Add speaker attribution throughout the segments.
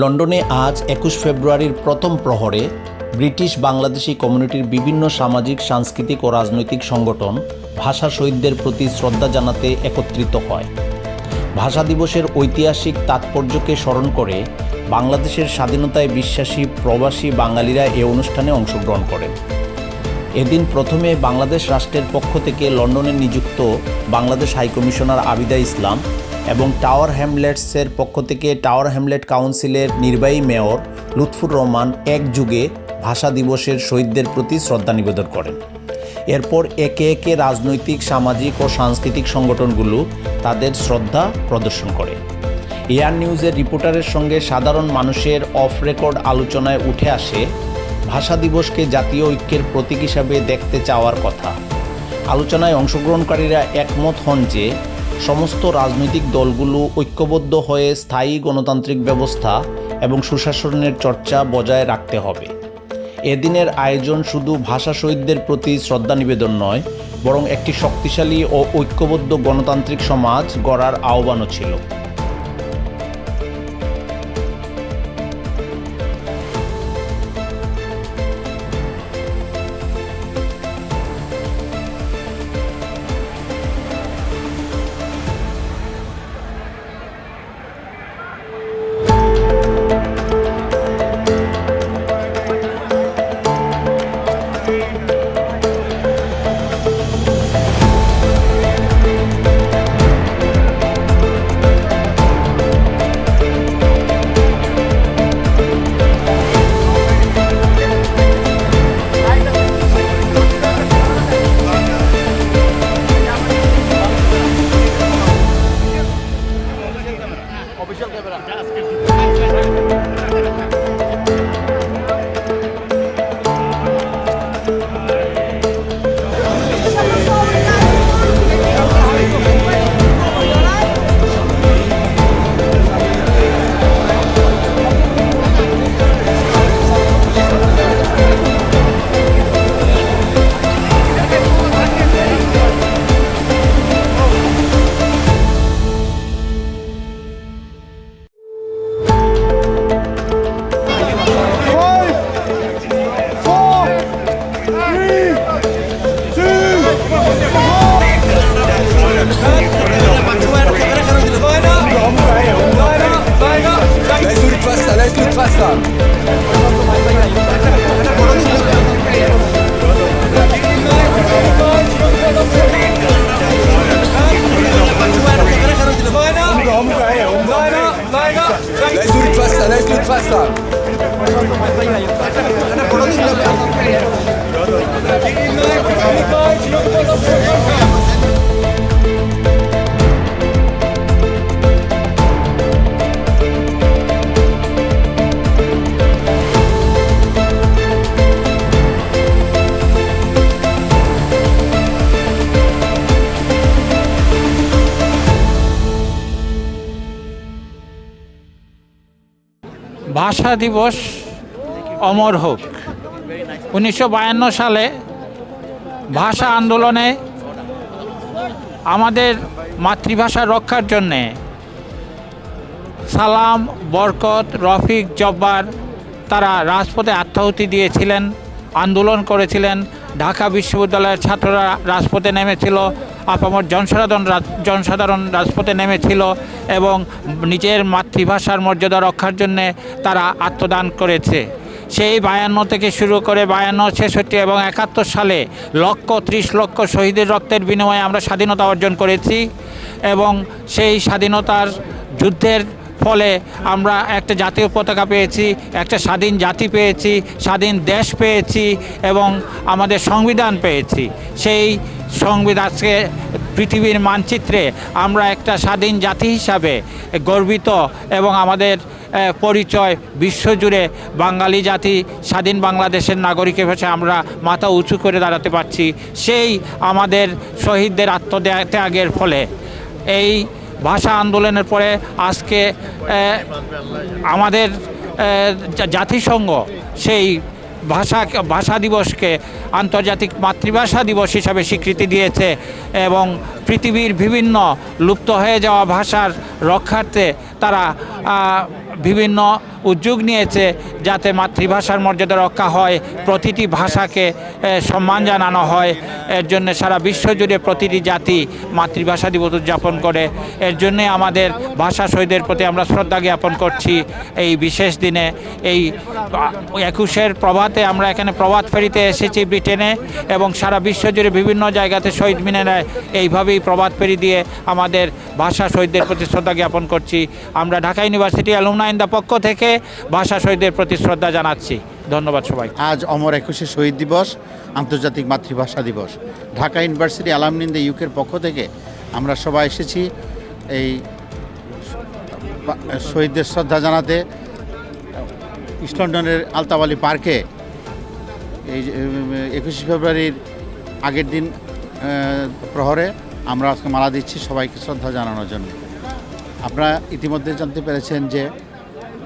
Speaker 1: লন্ডনে আজ একুশ ফেব্রুয়ারির প্রথম প্রহরে ব্রিটিশ বাংলাদেশি কমিউনিটির বিভিন্ন সামাজিক, সাংস্কৃতিক ও রাজনৈতিক সংগঠন ভাষা শহীদদের প্রতি শ্রদ্ধা জানাতে একত্রিত হয়। ভাষা দিবসের ঐতিহাসিক তাৎপর্যকে স্মরণ করে বাংলাদেশের স্বাধীনতায় বিশ্বাসী প্রবাসী বাঙালিরা এ অনুষ্ঠানে অংশগ্রহণ করেন। এদিন প্রথমে বাংলাদেশ রাষ্ট্রের পক্ষ থেকে লন্ডনে নিযুক্ত বাংলাদেশ হাইকমিশনার আবিদা ইসলাম এবং টাওয়ার হ্যামলেটসের পক্ষ থেকে টাওয়ার হ্যামলেট কাউন্সিলের নির্বাহী মেয়র লুৎফুর রহমান এক যুগে ভাষা দিবসের শহীদদের প্রতি শ্রদ্ধা নিবেদন করেন। এরপর একে একে রাজনৈতিক, সামাজিক ও সাংস্কৃতিক সংগঠনগুলো তাদের শ্রদ্ধা প্রদর্শন করে। এয়ার নিউজের রিপোর্টারের সঙ্গে সাধারণ মানুষের অফ রেকর্ড আলোচনায় উঠে আসে ভাষা দিবসকে জাতীয় ঐক্যের প্রতীক হিসাবে দেখতে চাওয়ার কথা। আলোচনায় অংশগ্রহণকারীরা একমত হন যে সমস্ত রাজনৈতিক দলগুলো ঐক্যবদ্ধ হয়ে স্থায়ী গণতান্ত্রিক ব্যবস্থা এবং সুশাসনের চর্চা বজায় রাখতে হবে। এদিনের আয়োজন শুধু ভাষা শহীদদের প্রতি শ্রদ্ধা নিবেদন নয়, বরং একটি শক্তিশালী ও ঐক্যবদ্ধ গণতান্ত্রিক সমাজ গড়ার আহ্বানও ছিল।
Speaker 2: Let's do it faster, let's do it
Speaker 3: ভাষা দিবস অমর হোক। উনিশশো বায়ান্ন সালে ভাষা আন্দোলনে আমাদের মাতৃভাষা রক্ষার জন্যে সালাম, বরকত, রফিক, জব্বার তারা রাজপথে আত্মাহুতি দিয়েছিলেন, আন্দোলন করেছিলেন। ঢাকা বিশ্ববিদ্যালয়ের ছাত্ররা রাজপথে নেমেছিল। আপামর জনসাধারণ জনসাধারণ রাজপথে নেমেছিল এবং নিজের মাতৃভাষার মর্যাদা রক্ষার জন্যে তারা আত্মদান করেছে। সেই বায়ান্ন থেকে শুরু করে বায়ান্ন, ছেষট্টি এবং একাত্তর সালে লক্ষ, ত্রিশ লক্ষ শহীদের রক্তের বিনিময়ে আমরা স্বাধীনতা অর্জন করেছি এবং সেই স্বাধীনতার যুদ্ধের ফলে আমরা একটা জাতীয় পতাকা পেয়েছি, একটা স্বাধীন জাতি পেয়েছি, স্বাধীন দেশ পেয়েছি এবং আমাদের সংবিধান পেয়েছি। সেই সংবিধানকে পৃথিবীর মানচিত্রে আমরা একটা স্বাধীন জাতি হিসাবে গর্বিত এবং আমাদের পরিচয় বিশ্বজুড়ে বাঙালি জাতি, স্বাধীন বাংলাদেশের নাগরিকের ভাষায় আমরা মাথা উঁচু করে দাঁড়াতে পারছি। সেই আমাদের শহীদদের আত্মত্যাগের ফলে। এই ভাষা আন্দোলনের পরে আজকে আমাদের জাতিসংঘ সেই ভাষা ভাষা দিবসকে আন্তর্জাতিক মাতৃভাষা দিবস হিসাবে স্বীকৃতি দিয়েছে এবং পৃথিবীর বিভিন্ন লুপ্ত হয়ে যাওয়া ভাষার রক্ষার্থে তারা বিভিন্ন উদ্যোগ নিয়েছে যাতে মাতৃভাষার মর্যাদা রক্ষা হয়, প্রতিটি ভাষাকে সম্মান জানানো হয়। এর জন্য সারা বিশ্ব জুড়ে প্রতিটি জাতি মাতৃভাষা দিবস উদযাপন করে। এর জন্যে আমাদের ভাষা শহীদের প্রতি আমরা শ্রদ্ধা জ্ঞাপন করছি এই বিশেষ দিনে। এই একুশের প্রভাতে আমরা এখানে প্রভাত ফেরিতে এসেছি ব্রিটেনে এবং সারা বিশ্ব জুড়ে বিভিন্ন জায়গাতে শহীদ মিনারে এইভাবেই প্রভাত ফেরি দিয়ে আমাদের ভাষা শহীদদের প্রতি শ্রদ্ধা জ্ঞাপন করছি। আমরা ঢাকা ইউনিভার্সিটি অ্যালুমনাইনদা পক্ষ থেকে ভাষা শহীদদের প্রতি শ্রদ্ধা জানাচ্ছি। ধন্যবাদ সবাই
Speaker 4: আজ অমর একুশে শহীদ দিবস, আন্তর্জাতিক মাতৃভাষা দিবস। ঢাকা ইউনিভার্সিটি আলামনিন্দে ইউকের পক্ষ থেকে আমরা সবাই এসেছি এই শহীদদের শ্রদ্ধা জানাতে। ইস্ট লন্ডনের আলতাবালি পার্কে এই একুশে ফেব্রুয়ারির আগের দিন প্রহরে আমরা আজকে মালা দিচ্ছি সবাইকে শ্রদ্ধা জানানোর জন্য। আপনারা ইতিমধ্যে জানতে পেরেছেন যে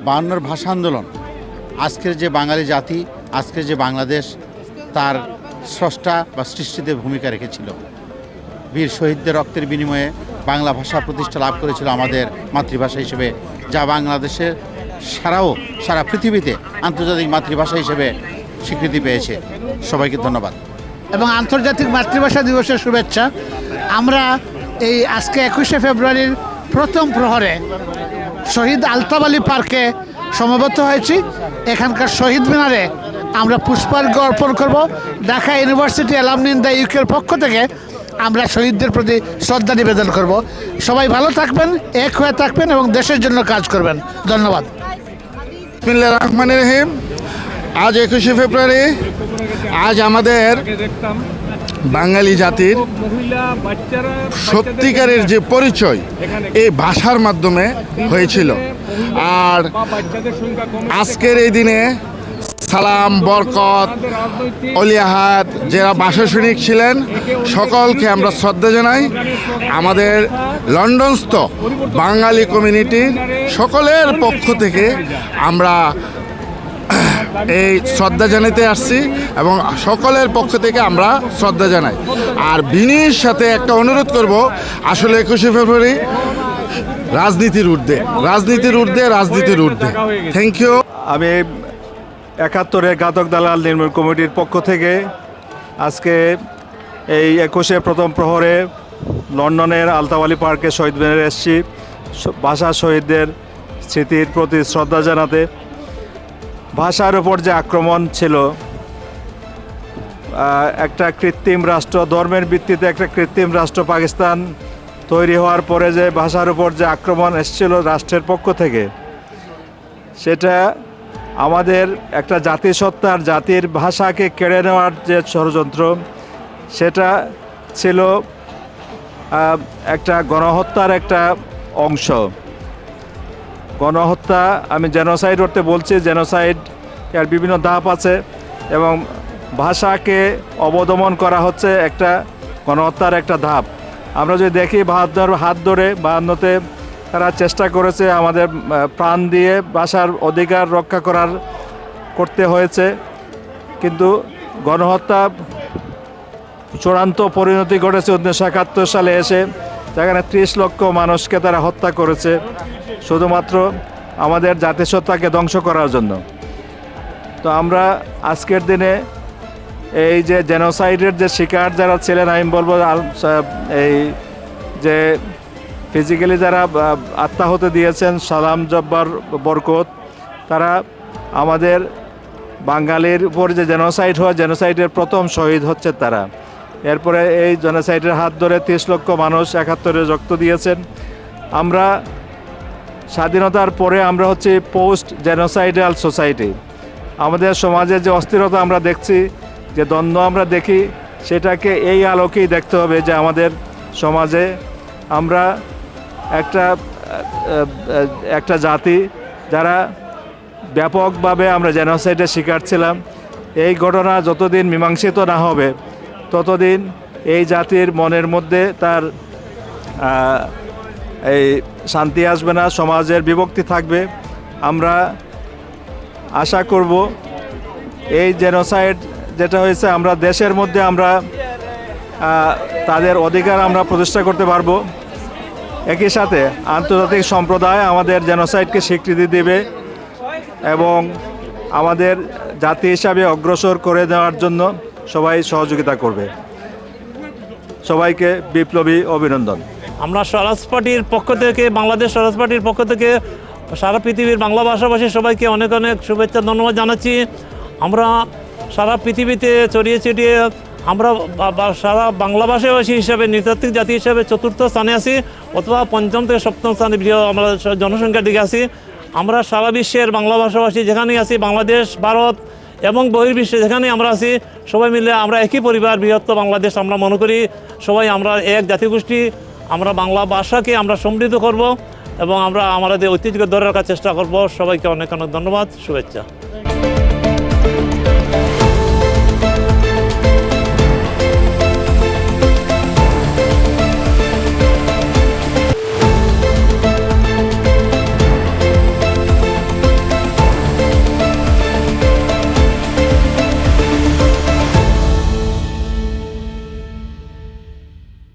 Speaker 4: বায়ান্নর ভাষা আন্দোলন। আজকের যে বাঙালি জাতি, আজকের যে বাংলাদেশ, তার স্রষ্টা বা সৃষ্টিতে ভূমিকা রেখেছিল। বীর শহীদদের রক্তের বিনিময়ে বাংলা ভাষা প্রতিষ্ঠা লাভ করেছিল আমাদের মাতৃভাষা হিসেবে, যা বাংলাদেশের সারাও, সারা পৃথিবীতে আন্তর্জাতিক মাতৃভাষা হিসেবে স্বীকৃতি পেয়েছে। সবাইকে ধন্যবাদ।
Speaker 5: এবং আন্তর্জাতিক মাতৃভাষা দিবসের শুভেচ্ছা। আমরা এই আজকে একুশে ফেব্রুয়ারির প্রথম প্রহরে শহীদ আলতাব আলী পার্কে সমবেত হয়েছি। এখানকার শহীদ মিনারে আমরা পুষ্পার্ঘ অর্পণ করব। ঢাকা ইউনিভার্সিটি অ্যালামনিন দ্য ইউকের পক্ষ থেকে আমরা শহীদদের প্রতি শ্রদ্ধা নিবেদন করব। সবাই ভালো থাকবেন, এক হয়ে থাকবেন এবং দেশের জন্য কাজ করবেন। ধন্যবাদ।
Speaker 6: রহমান রহিম। আজ একুশে ফেব্রুয়ারি, আজ আমাদের বাঙালি জাতির সত্যিকারের যে পরিচয় এই ভাষার মাধ্যমে হয়েছিল। আর আজকের এই দিনে সালাম বরকত অলিয়াহাত যারা ভাষা ছিলেন সকলকে আমরা শ্রদ্ধা জানাই। আমাদের লন্ডনস্থ বাঙালি কমিউনিটির সকলের পক্ষ থেকে আমরা এই শ্রদ্ধা জানাতে আসছি এবং সকলের পক্ষ থেকে আমরা শ্রদ্ধা জানাই। আর বিনির সাথে একটা অনুরোধ করব, আসলে একুশে ফেব্রুয়ারি রাজনীতির ঊর্ধ্বে রাজনীতির ঊর্ধ্বে রাজনীতির ঊর্ধ্বে। থ্যাংক ইউ
Speaker 7: আমি একাত্তরের ঘাতক দালাল নির্মূল কমিটির পক্ষ থেকে আজকে এই একুশে প্রথম প্রহরে লন্ডনের আলতাওয়ালি পার্কে শহীদ মিনারে এসেছি। ভাষা শহীদদের স্মৃতির প্রতি শ্রদ্ধা জানাতে ভাষার উপর যে আক্রমণ ছিল একটা কৃত্রিম রাষ্ট্র, ধর্মের ভিত্তিতে একটা কৃত্রিম রাষ্ট্র পাকিস্তান তৈরি হওয়ার পরে যে ভাষার উপর যে আক্রমণ এসেছিল রাষ্ট্রের পক্ষ থেকে, সেটা আমাদের একটা জাতিসত্তার, জাতির ভাষাকে কেড়ে নেওয়ার যে ষড়যন্ত্র, সেটা ছিল একটা গণহত্যার একটা অংশ। গণহত্যা, আমি জেনোসাইড করতে বলছি জেনোসাইড এর বিভিন্ন ধাপ আছে এবং ভাষাকে অবদমন করা হচ্ছে একটা গণহত্যার একটা ধাপ। আমরা যদি দেখি, বাহাত্তর, হাত ধরে বাহান্নতে তারা চেষ্টা করেছে আমাদের প্রাণ দিয়ে ভাষার অধিকার রক্ষা করার, করতে হয়েছে। কিন্তু গণহত্যা চূড়ান্ত পরিণতি ঘটেছে উনিশশো একাত্তর সালে এসে, যেখানে ত্রিশ লক্ষ মানুষকে তারা হত্যা করেছে। শুধুমাত্র আমাদের জাতিসত্তাকে ধ্বংস করার জন্য। তো আমরা আজকের দিনে এই যে জেনোসাইডের যে শিকার যারা ছিলেন, আমি বলব এই যে ফিজিক্যালি যারা আত্মাহত দিয়েছেন, সালাম জব্বার বরকত, তারা আমাদের বাঙালির উপর যে জেনোসাইড হয় জেনোসাইডের প্রথম শহীদ হচ্ছে তারা। এরপরে এই জেনোসাইডের হাত ধরে তিরিশ লক্ষ মানুষ একাত্তরে রক্ত দিয়েছেন। আমরা স্বাধীনতার পরে আমরা হচ্ছে পোস্ট জেনোসাইডাল সোসাইটি আমাদের সমাজে যে অস্থিরতা আমরা দেখছি, যে দ্বন্দ্ব আমরা দেখি, সেটাকে এই আলোকেই দেখতে হবে যে আমাদের সমাজে আমরা একটা একটা জাতি যারা ব্যাপকভাবে আমরা জেনোসাইডের শিকার ছিলাম। এই ঘটনা যতদিন মীমাংসিত না হবে, ততদিন এই জাতির মনের মধ্যে তার এই শান্তি আসবে না, সমাজের বিভক্তি থাকবে। আমরা আশা করব এই জেনোসাইড যেটা হয়েছে, আমরা দেশের মধ্যে আমরা তাদের অধিকার আমরা প্রতিষ্ঠা করতে পারব। একই সাথে আন্তর্জাতিক সম্প্রদায় আমাদের জেনোসাইডকে স্বীকৃতি দেবে এবং আমাদের জাতি হিসাবে অগ্রসর করে দেওয়ার জন্য সবাই সহযোগিতা করবে। সবাইকে বিপ্লবী অভিনন্দন।
Speaker 8: আমরা স্বরাজ পার্টির পক্ষ থেকে, বাংলাদেশ স্বরাজ পার্টির পক্ষ থেকে সারা পৃথিবীর বাংলা ভাষাভাষী সবাইকে অনেক অনেক শুভেচ্ছা, ধন্যবাদ জানাচ্ছি। আমরা সারা পৃথিবীতে ছড়িয়ে ছিটিয়ে আমরা সারা বাংলা ভাষাভাষী হিসাবে, নৃতাত্ত্বিক জাতি হিসাবে চতুর্থ স্থানে আছি, অথবা পঞ্চম থেকে সপ্তম স্থানে বৃহৎ আমরা জনসংখ্যার দিকে আছি। আমরা সারা বিশ্বের বাংলা ভাষাভাষী যেখানেই আছি, বাংলাদেশ, ভারত এবং বহির্বিশ্বে যেখানে আমরা আছি, সবাই মিলে আমরা একই পরিবার, বৃহত্তর বাংলাদেশ আমরা মনে করি। সবাই আমরা এক জাতিগোষ্ঠী আমরা বাংলা ভাষাকে আমরা সমৃদ্ধ করব এবং আমরা আমাদের ঐতিহ্য ধরে রাখার চেষ্টা করব। সবাইকে অনেক অনেক ধন্যবাদ, শুভেচ্ছা।